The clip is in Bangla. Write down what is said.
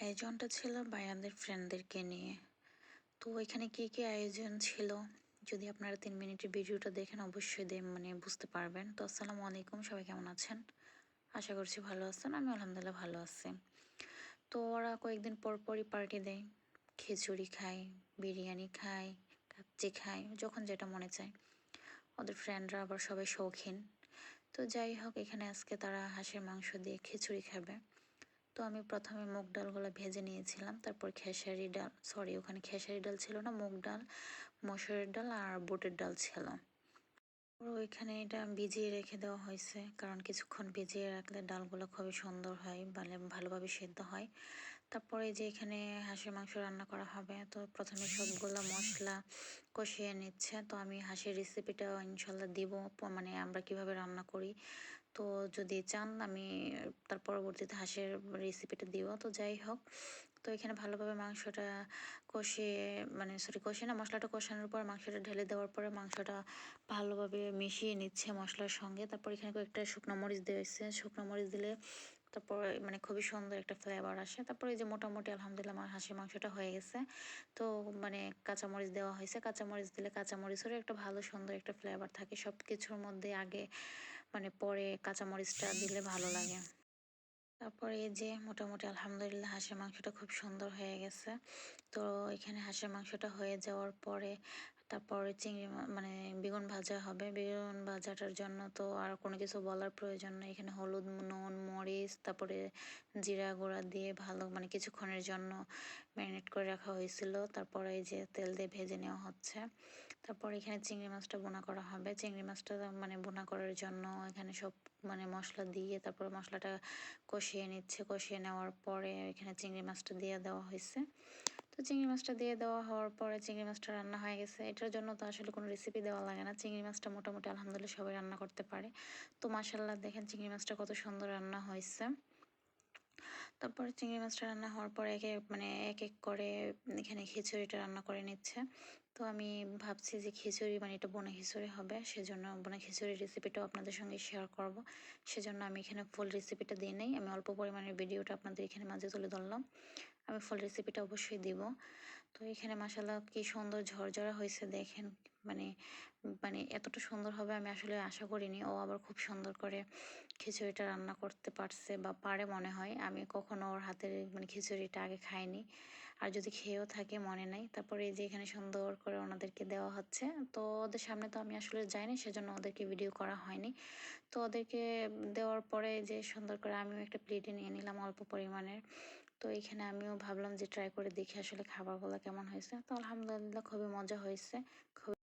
আয়োজনটা ছিল বায়ানদের ফ্রেন্ডদেরকে নিয়ে। তো এখানে কী কী আয়োজন ছিল? যদি আপনারা তিন মিনিটের ভিডিওটা দেখেন, অবশ্যই মানে বুঝতে পারবেন। তো আসসালামু আলাইকুম, সবাই কেমন আছেন? আশা করছি ভালো আছেন, আমি আলহামদুলিল্লাহ ভালো আছি। তো ওরা কয়েকদিন পর পরই পার্টি দেয়। খিচুড়ি খায়, বিরিয়ানি খায়, কাচ্চি খায়, যখন যেটা মনে চায়। ওদের ফ্রেন্ডরা আবার সবাই শৌখিন। তো যাই হোক, এখানে আজকে তারা হাঁসের মাংস দিয়ে খিচুড়ি খাবে। তো আমি প্রথমে মুগ ডালগুলো ভেজে নিয়েছিলাম। তারপর খেসারি ডাল সরি ওখানে খেসারি ডাল ছিল না, মুগ ডাল, মসুরের ডাল আর বুটের ডাল ছিল। ওইখানে এটা ভিজিয়ে রেখে দেওয়া হয়েছে, কারণ কিছুক্ষণ ভিজিয়ে রাখলে ডালগুলো খুবই সুন্দর হয় মানে ভালোভাবে সেদ্ধ হয়। তারপরে যে এখানে হাঁসের মাংস রান্না করা হবে, তো প্রথমে সবগুলো মশলা কষিয়ে নিচ্ছে। তো আমি হাঁসের রেসিপিটা ইনশাল্লাহ দিব মানে আমরা কীভাবে রান্না করি। তো যদি চান আমি তার পরবর্তীতে হাঁসের রেসিপিটা দিব। তো যাই হোক, তো এখানে ভালোভাবে মাংসটা কষিয়ে মানে সরি কষিয়ে না, মশলাটা কষানোর পর মাংসটা ঢেলে দেওয়ার পরে মাংসটা ভালোভাবে মিশিয়ে নিচ্ছে মশলার সঙ্গে। তারপর এখানে কয়েকটা শুকনো মরিচ দিয়েছে শুকনো মরিচ দিলে তারপর মানে খুবই সুন্দর একটা ফ্লেভার আসে। তারপরে এই যে মোটামুটি আলহামদুলিল্লাহ আমার হাঁসের মাংসটা হয়ে গেছে। তো মানে কাঁচামরিচ দেওয়া হয়েছে। কাঁচামরিচ দিলে কাঁচামরিচেরও একটা ভালো সুন্দর একটা ফ্লেভার থাকে। সব কিছুর মধ্যে আগে মানে পরে কাঁচামরিচটা দিলে ভালো লাগে। তারপরে এই যে মোটামুটি আলহামদুলিল্লাহ হাঁসের মাংসটা খুব সুন্দর হয়ে গেছে। তো এখানে হাঁসের মাংসটা হয়ে যাওয়ার পরে তারপরে চিংড়ি মানে বেগুন ভাজা হবে। বেগুন ভাজাটার জন্য তো আর কোনো কিছু বলার প্রয়োজন নেই। এখানে হলুদ, নুন, মরিচ, তারপরে জিরা গুঁড়া দিয়ে ভালো মানে কিছুক্ষণের জন্য ম্যারিনেট করে রাখা হয়েছিল। তারপরে এই যে তেল দিয়ে ভেজে নেওয়া হচ্ছে। তারপর এখানে চিংড়ি মাছটা বোনা করা হবে। চিংড়ি মাছটা মানে বোনা করার জন্য এখানে সব মানে মশলা দিয়ে তারপর মশলাটা কষিয়ে নিচ্ছে। কষিয়ে নেওয়ার পরে এখানে চিংড়ি মাছটা দিয়ে দেওয়া হয়েছে। চিংড়ি মাছটা দিয়ে দেওয়া হওয়ার পরে চিংড়ি মাছটা রান্না হয়ে গেছে। এটার জন্য তো আসলে কোনো রেসিপি দেওয়া লাগে না। চিংড়ি মাছটা মোটামুটি আলহামদুলিল্লাহ সবাই রান্না করতে পারে। তো মাসাল্লাহ দেখেন চিংড়ি মাছটা কত সুন্দর রান্না হয়েছে। তারপরে চিংড়ি মাছটা রান্না হওয়ার পরে একে মানে এক এক করে এখানে খিচুড়িটা রান্না করে নিচ্ছে। তো আমি ভাবছি যে খিচুড়ি মানে এটা বোনা খিচুড়ি হবে, সেজন্য বোনা খিচুড়ির রেসিপিটাও আপনাদের সঙ্গে শেয়ার করব। সেজন্য আমি এখানে ফুল রেসিপিটা দিয়ে নেই, আমি অল্প পরিমাণের ভিডিওটা আপনাদের এখানে মাঝে তুলে ধরলাম। আমি ফুল রেসিপিটা অবশ্যই দিব। তো এখানে মাসাল্লাহ কি সুন্দর ঝরঝরা হয়েছে দেখেন মানে মানে এতটা সুন্দর হবে আমি আসলে আশা করিনি। ও আবার খুব সুন্দর করে খিচুড়িটা রান্না করতে পারছে বা পারে মনে হয়। আমি কখনো ওর হাতের মানে খিচুড়িটা আগে খাইনি। আর যদি খেয়েও থাকে মনে নাই, তারপরে এই যে এখানে সুন্দর করে ওনাদেরকে দেওয়া হচ্ছে। তো ওদের সামনে তো আমি আসলে যাইনি, সেজন্য ওদেরকে ভিডিও করা হয়নি। তো ওদেরকে দেওয়ার পরে যে সুন্দর করে আমিও একটা প্লেটে নিয়ে নিলাম অল্প পরিমাণের। তো এখানে আমিও ভাবলাম যে ট্রাই করে দেখি আসলে খাবারগুলো কেমন হয়েছে। তো আলহামদুলিল্লাহ খুবই মজা হয়েছে। খুবই